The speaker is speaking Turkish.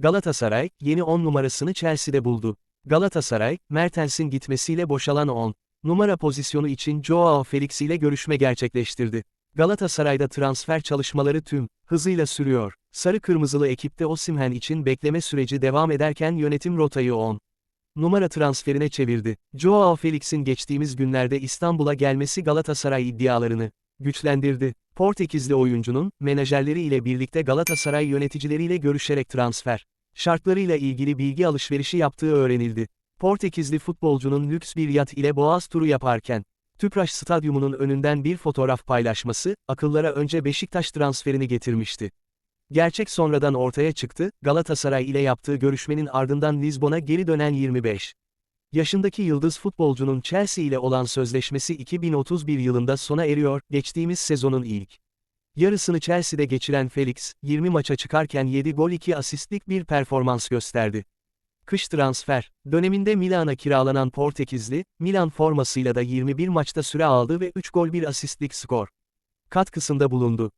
Galatasaray, yeni 10 numarasını Chelsea'de buldu. Galatasaray, Mertens'in gitmesiyle boşalan 10 numara pozisyonu için Joao Felix ile görüşme gerçekleştirdi. Galatasaray'da transfer çalışmaları tüm hızıyla sürüyor. Sarı Kırmızılı ekipte Osimhen için bekleme süreci devam ederken yönetim rotayı 10 numara transferine çevirdi. Joao Felix'in geçtiğimiz günlerde İstanbul'a gelmesi Galatasaray iddialarını güçlendirdi. Portekizli oyuncunun, menajerleri ile birlikte Galatasaray yöneticileriyle görüşerek transfer şartlarıyla ilgili bilgi alışverişi yaptığı öğrenildi. Portekizli futbolcunun lüks bir yat ile Boğaz turu yaparken, Tüpraş Stadyumu'nun önünden bir fotoğraf paylaşması, akıllara önce Beşiktaş transferini getirmişti. Gerçek sonradan ortaya çıktı, Galatasaray ile yaptığı görüşmenin ardından Lizbon'a geri dönen 25 yaşındaki yıldız futbolcunun Chelsea ile olan sözleşmesi 2031 yılında sona eriyor, geçtiğimiz sezonun ilk yarısını Chelsea'de geçiren Felix, 20 maça çıkarken 7 gol 2 asistlik bir performans gösterdi. Kış transfer döneminde Milan'a kiralanan Portekizli, Milan formasıyla da 21 maçta süre aldı ve 3 gol 1 asistlik skor katkısında bulundu.